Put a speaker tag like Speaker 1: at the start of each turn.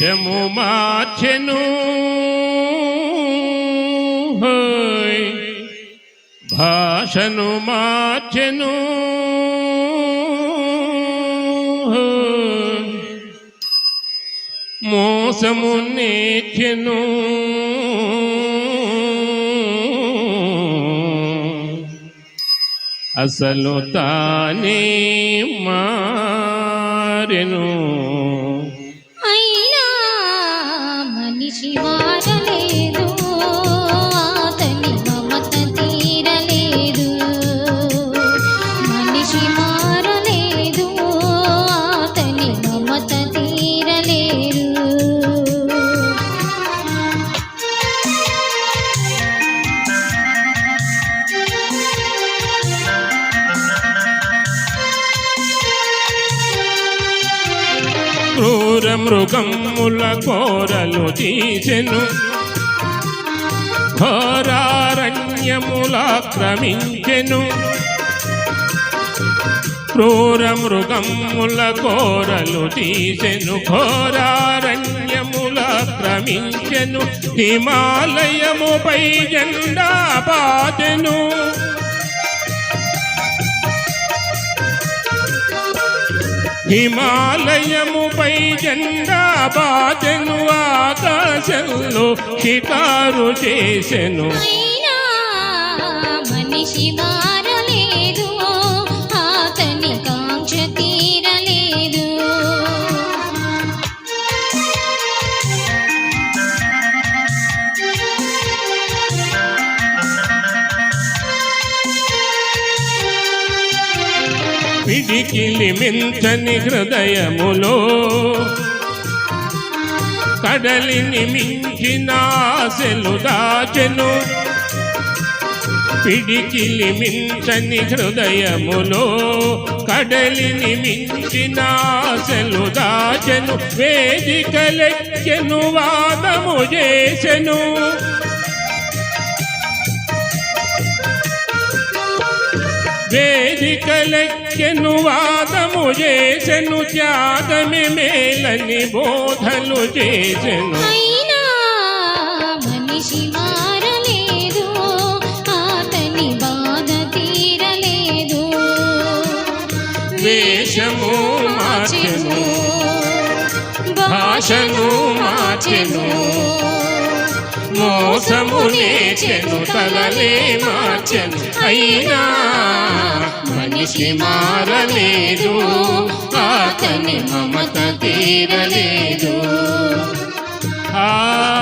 Speaker 1: వేషము మార్చెను. భాషను మార్చెను. మోసము నేర్చెను. అసలు తానే మారెను.
Speaker 2: మనిషి మారలేదు అతని మమత తీరలేదు. మనిషి మారలేదు. అతని మమత తీరలేదు.
Speaker 1: క్రూర మృగముల కోరలు తీసెను. ఘోరారణ్యములాక్రమించెను. క్రూర మృగముల కోరలు తీసెను. ఘోరారణ్యములాక్రమించెను. హిమాలయముపై జెండా పాదెను హిమాలయముపై జెండా బాజను ఆకాశంలో షికారు చేసెను.
Speaker 2: మనిషి మార
Speaker 1: పిడికిలి మించని హృదయములో కడలిని మించిన ఆశలు దాచెను. పిడికిలి మించని హృదయములో కడలిని మించిన ఆశలు దాచెను. వేదికలెక్కెను వాదము చేసెను. వేదికలెక్కెను వాదము చేసెను త్యాగమి మేలని బోధలు చేసెను.
Speaker 2: మనిషి మారలేదు అతని బాధ తీరలేదు.
Speaker 1: వేషము మార్చెను భాషను మార్చెను. మోసము నేచెను తలలే మార్చను. అయినా మనిషి మారలేదు అతని మమత తీరలేదు. ఆ